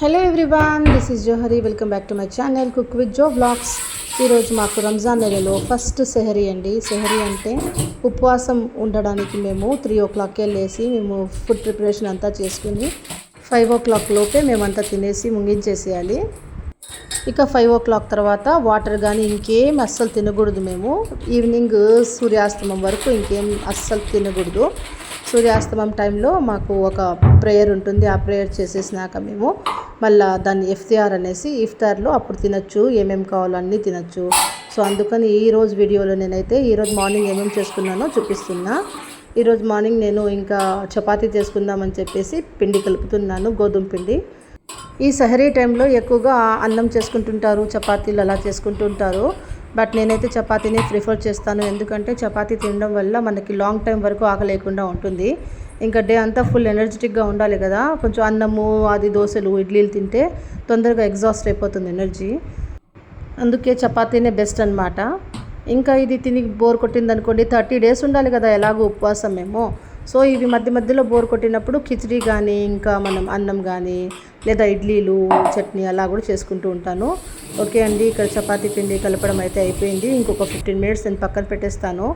Hello everyone this is Johari welcome back to my channel cook with Jo blogs ఈరోజు మాకు రంజాన్ నెలలో first Sehari అండి. సెహరీ అంటే ఉపవాసం ఉండడానికి మేము త్రీ ఓ క్లాక్కి వెళ్ళేసి మేము ఫుడ్ ప్రిపరేషన్ అంతా చేసుకుని ఫైవ్ ఓ క్లాక్ లోపే మేమంతా తినేసి ముగించేసేయాలి. ఇక ఫైవ్ ఓ క్లాక్ తర్వాత వాటర్ కానీ ఇంకేం అస్సలు తినకూడదు మేము. ఈవినింగ్ సూర్యాస్తమం వరకు ఇంకేం అస్సలు తినకూడదు. సూర్యాస్తమం టైంలో మాకు ఒక ప్రేయర్ ఉంటుంది. ఆ ప్రేయర్ చేసేసినాక మేము మళ్ళీ దాన్ని ఎఫ్తిఆర్ అనేసి ఇఫ్తార్లో అప్పుడు తినచ్చు ఏమేమి కావాలో అన్నీ తినచ్చు. సో అందుకని ఈ రోజు వీడియోలో నేనైతే ఈరోజు మార్నింగ్ ఏమేమి చేసుకున్నానో చూపిస్తున్నా. ఈరోజు మార్నింగ్ నేను ఇంకా చపాతీ చేసుకుందామని చెప్పేసి పిండి కలుపుతున్నాను గోధుమ పిండి. ఈ సహరీ టైంలో ఎక్కువగా అన్నం చేసుకుంటుంటారు చపాతీలు అలా చేసుకుంటుంటారు. బట్ నేనైతే చపాతీని ప్రిఫర్ చేస్తాను. ఎందుకంటే చపాతీ తినడం వల్ల మనకి లాంగ్ టైం వరకు ఆకలేకుండా ఉంటుంది. ఇంకా డే అంతా ఫుల్ ఎనర్జెటిక్గా ఉండాలి కదా. కొంచెం అన్నము అది దోశలు ఇడ్లీలు తింటే తొందరగా ఎగ్జాస్ట్ అయిపోతుంది ఎనర్జీ. అందుకే చపాతీనే బెస్ట్ అనమాట ఇంకా ఇది తిని బోర్ కొట్టింది అనుకోండి థర్టీ డేస్ ఉండాలి కదా ఎలాగో ఉపవాసం మేము సో ఇవి మధ్య మధ్యలో బోర్ కొట్టినప్పుడు కిచిడి కానీ ఇంకా మనం అన్నం కానీ లేదా ఇడ్లీలు చట్నీ అలా కూడా చేసుకుంటూ ఉంటాను. ఓకే అండి ఇక్కడ చపాతీ పిండి కలపడం అయితే అయిపోయింది. ఇంకొక ఫిఫ్టీన్ మినిట్స్ నేను పక్కన పెట్టేస్తాను.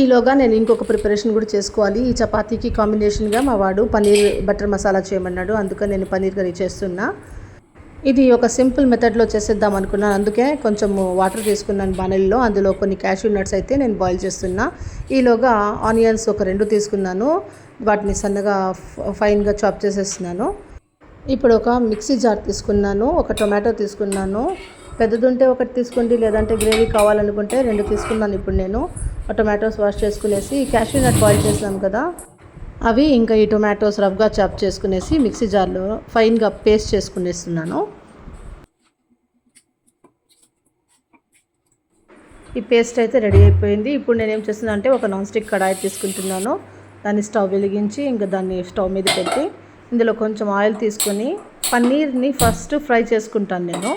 ఈలోగా నేను ఇంకొక ప్రిపరేషన్ కూడా చేసుకోవాలి. ఈ చపాతీకి కాంబినేషన్గా మా వాడు పన్నీర్ బటర్ మసాలా చేయమన్నాడు. అందుకని నేను పన్నీర్ కర్రీ చేస్తున్నా. ఇది ఒక సింపుల్ మెథడ్లో చేసేద్దాం అనుకున్నాను. అందుకే కొంచెం వాటర్ తీసుకున్నాను బనెల్లో అందులో కొన్ని క్యాష్యూ నట్స్ అయితే నేను బాయిల్ చేస్తున్నా. ఈలోగా ఆనియన్స్ ఒక రెండు తీసుకున్నాను. వాటిని సన్నగా ఫైన్గా చాప్ చేసేస్తున్నాను. ఇప్పుడు ఒక మిక్సీ జార్ తీసుకున్నాను. ఒక టొమాటో తీసుకున్నాను. పెద్దది ఉంటే ఒకటి తీసుకోండి లేదంటే గ్రేవీ కావాలనుకుంటే రెండు తీసుకున్నాను ఇప్పుడు నేను. ఆ టొమాటోస్ వాష్ చేసుకునేసి క్యాషూ నట్ బాయిల్ చేసాను కదా. అవి ఇంకా ఈ టొమాటోస్ రఫ్గా చాప్ చేసుకునేసి మిక్సీ జార్లో ఫైన్గా పేస్ట్ చేసుకునేస్తున్నాను. ఈ పేస్ట్ అయితే రెడీ అయిపోయింది. ఇప్పుడు నేను ఏం చేస్తున్నాను అంటే ఒక నాన్ స్టిక్ కడాయి తీసుకుంటున్నాను. దాన్ని స్టవ్ వెలిగించి ఇంకా దాన్ని స్టవ్ మీద పెట్టి ఇందులో కొంచెం ఆయిల్ తీసుకొని పన్నీర్ని ఫస్ట్ ఫ్రై చేసుకుంటాను నేను.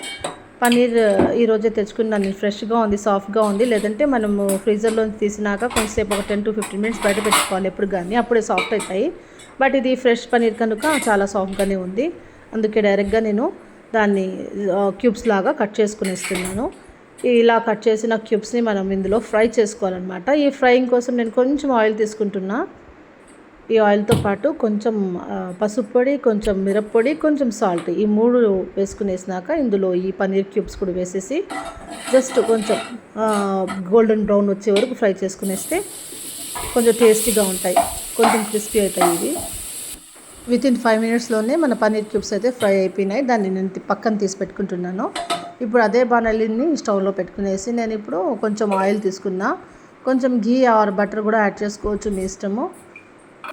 పన్నీర్ ఈరోజే తెచ్చుకున్నాను ఫ్రెష్గా ఉంది సాఫ్ట్గా ఉంది. లేదంటే మనము ఫ్రీజర్లో తీసినాక కొంచెంసేపు ఒక టెన్ టు ఫిఫ్టీన్ మినిట్స్ బయట పెట్టుకోవాలి ఎప్పుడు కానీ. అప్పుడే సాఫ్ట్ అవుతాయి. బట్ ఇది ఫ్రెష్ పన్నీర్ కనుక చాలా సాఫ్ట్గానే ఉంది. అందుకే డైరెక్ట్గా నేను దాన్ని క్యూబ్స్ లాగా కట్ చేసుకునేస్తున్నాను. ఇలా కట్ చేసిన క్యూబ్స్ని మనం ఇందులో ఫ్రై చేసుకోవాలన్నమాట. ఈ ఫ్రైయింగ్ కోసం నేను కొంచెం ఆయిల్ తీసుకుంటున్నా. ఈ ఆయిల్తో పాటు కొంచెం పసుపు పొడి కొంచెం మిరప్పొడి కొంచెం సాల్ట్ ఈ మూడు వేసుకునేసినాక ఇందులో ఈ పన్నీర్ క్యూబ్స్ కూడా వేసేసి జస్ట్ కొంచెం గోల్డెన్ బ్రౌన్ వచ్చే వరకు ఫ్రై చేసుకునేస్తే కొంచెం టేస్టీగా ఉంటాయి. కొంచెం క్రిస్పీ అవుతాయి ఇవి. విత్ ఇన్ ఫైవ్ మినిట్స్లోనే మన పన్నీర్ క్యూబ్స్ అయితే ఫ్రై అయిపోయినాయి. దాన్ని నేను పక్కన తీసి పెట్టుకుంటున్నాను. ఇప్పుడు అదే బాణలిని స్టవ్లో పెట్టుకునేసి నేను ఇప్పుడు కొంచెం ఆయిల్ తీసుకున్నా. కొంచెం ఘీ ఆర్ బటర్ కూడా యాడ్ చేసుకోవచ్చు మీ ఇష్టము.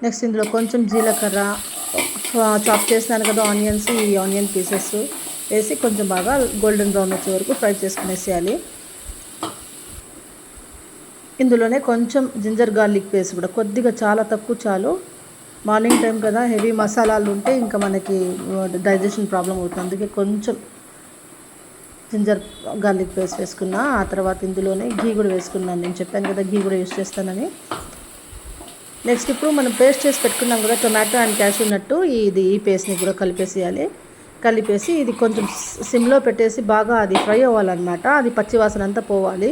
నెక్స్ట్ ఇందులో కొంచెం జీలకర్ర చాప్ చేసినాను కదా ఆనియన్స్ ఈ ఆనియన్ పీసెస్ వేసి కొంచెం బాగా గోల్డెన్ బ్రౌన్ వచ్చే వరకు ఫ్రై చేసుకునేసేయాలి. ఇందులోనే కొంచెం జింజర్ గార్లిక్ పేస్ట్ కూడా కొద్దిగా చాలా తక్కువ చాలు. మార్నింగ్ టైం కదా హెవీ మసాలాలు ఉంటే ఇంకా మనకి డైజెషన్ ప్రాబ్లం అవుతుంది. అందుకే కొంచెం జింజర్ గార్లిక్ పేస్ట్ వేసుకున్నా ఆ తర్వాత ఇందులోనే ఘీ కూడా వేసుకున్నాను. నేను చెప్పాను కదా ఘీ కూడా యూస్ చేస్తానని. నెక్స్ట్ ఇప్పుడు మనం పేస్ట్ చేసి పెట్టుకున్నాం కదా టొమాటో అండ్ క్యాష్ ఉన్నట్టు ఇది ఈ పేస్ట్ని కూడా కలిపేసేయాలి. కలిపేసి ఇది కొంచెం సిమ్లో పెట్టేసి బాగా అది ఫ్రై అవ్వాలన్నమాట. అది పచ్చివాసన అంతా పోవాలి.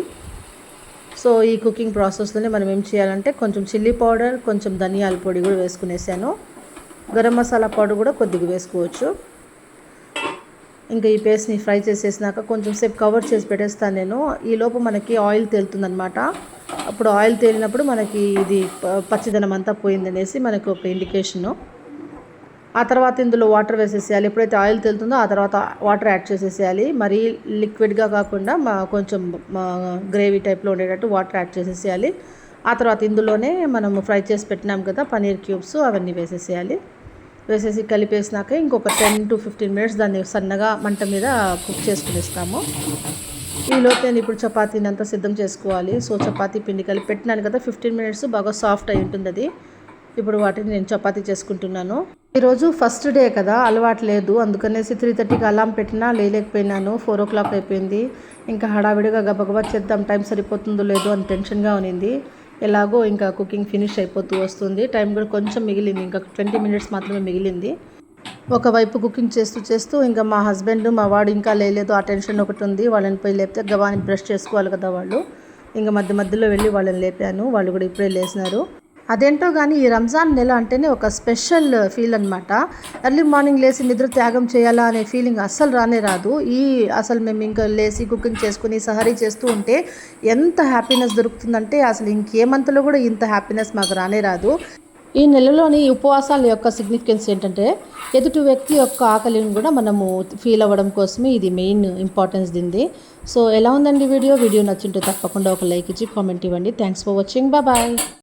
సో ఈ కుకింగ్ ప్రాసెస్లోనే మనం ఏం చేయాలంటే కొంచెం చిల్లీ పౌడర్ కొంచెం ధనియాల పొడి కూడా వేసుకునేసాను. గరం మసాలా పౌడర్ కూడా కొద్దిగా వేసుకోవచ్చు. ఇంకా ఈ పేస్ట్ని ఫ్రై చేసేసినాక కొంచెం సేపు కవర్ చేసి పెట్టేస్తాను నేను. ఈ లోపు మనకి ఆయిల్ తేలుతుందనమాట అప్పుడు ఆయిల్ తేలినప్పుడు మనకి ఇది పచ్చిదనం అంతా పోయిందనేసి మనకు ఒక ఇండికేషను ఆ తర్వాత ఇందులో వాటర్ వేసేసేయాలి. ఎప్పుడైతే ఆయిల్ తెలుతుందో ఆ తర్వాత వాటర్ యాడ్ చేసేసేయాలి. మరీ లిక్విడ్గా కాకుండా మా కొంచెం గ్రేవీ టైప్లో ఉండేటట్టు వాటర్ యాడ్ చేసేసేయాలి. ఆ తర్వాత ఇందులోనే మనం ఫ్రై చేసి పెట్టినాం కదా పనీర్ క్యూబ్స్ అవన్నీ వేసేసేయాలి. వేసేసి కలిపేసినాక ఇంకొక టెన్ టు ఫిఫ్టీన్ మినిట్స్ దాన్ని సన్నగా మంట మీద కుక్ చేసుకునిస్తాము. ఈలోపు నేను ఇప్పుడు చపాతీని అంతా సిద్ధం చేసుకోవాలి. సో చపాతీ పిండి కలిపి పెట్టినాను కదా ఫిఫ్టీన్ మినిట్స్ బాగా సాఫ్ట్ అయి ఉంటుంది అది. ఇప్పుడు వాటిని నేను చపాతీ చేసుకుంటున్నాను. ఈరోజు ఫస్ట్ డే కదా అలవాటు లేదు. అందుకనేసి త్రీ థర్టీకి అలారం పెట్టినా లేలేకపోయినాను ఫోర్ ఓ క్లాక్ అయిపోయింది. ఇంకా హడావిడిగా గబగబా చేద్దాం టైం సరిపోతుందో లేదో అని టెన్షన్గా ఉన్నింది. ఎలాగో ఇంకా కుకింగ్ ఫినిష్ అయిపోతూ వస్తుంది. టైం కూడా కొంచెం మిగిలింది. ఇంకా ట్వంటీ మినిట్స్ మాత్రమే మిగిలింది. ఒకవైపు కుకింగ్ చేస్తూ చేస్తూ ఇంకా మా హస్బెండ్ మా వాడు ఇంకా లేలేదు. ఆ టెన్షన్ ఒకటి ఉంది. వాళ్ళని పోయి లేపితే గవాని బ్రష్ చేసుకోవాలి కదా వాళ్ళు. ఇంకా మధ్య మధ్యలో వెళ్ళి వాళ్ళని లేపాను. వాళ్ళు కూడా ఇప్పుడే లేచినారు. అదేంటో కానీ ఈ రంజాన్ నెల అంటేనే ఒక స్పెషల్ ఫీల్ అనమాట ఎర్లీ మార్నింగ్ లేచి నిద్ర త్యాగం చేయాలా అనే ఫీలింగ్ అస్సలు రానే రాదు. ఈ అసలు మేము ఇంకా లేచి కుకింగ్ చేసుకుని సహరీ చేస్తూ ఉంటే ఎంత హ్యాపీనెస్ దొరుకుతుందంటే అసలు ఇంకేమంతలో కూడా ఇంత హ్యాపీనెస్ మాకు రానే రాదు. ఈ నెలలోని ఉపవాసాల యొక్క సిగ్నిఫికెన్స్ ఏంటంటే ఎదుటి వ్యక్తి యొక్క ఆకలిని కూడా మనము ఫీల్ అవ్వడం కోసమే ఇది మెయిన్ ఇంపార్టెన్స్ దింది. సో ఎలా ఉందండి వీడియో? వీడియో నచ్చింటే తప్పకుండా ఒక లైక్ ఇచ్చి కామెంట్ ఇవ్వండి. Thanks for watching. బాయ్.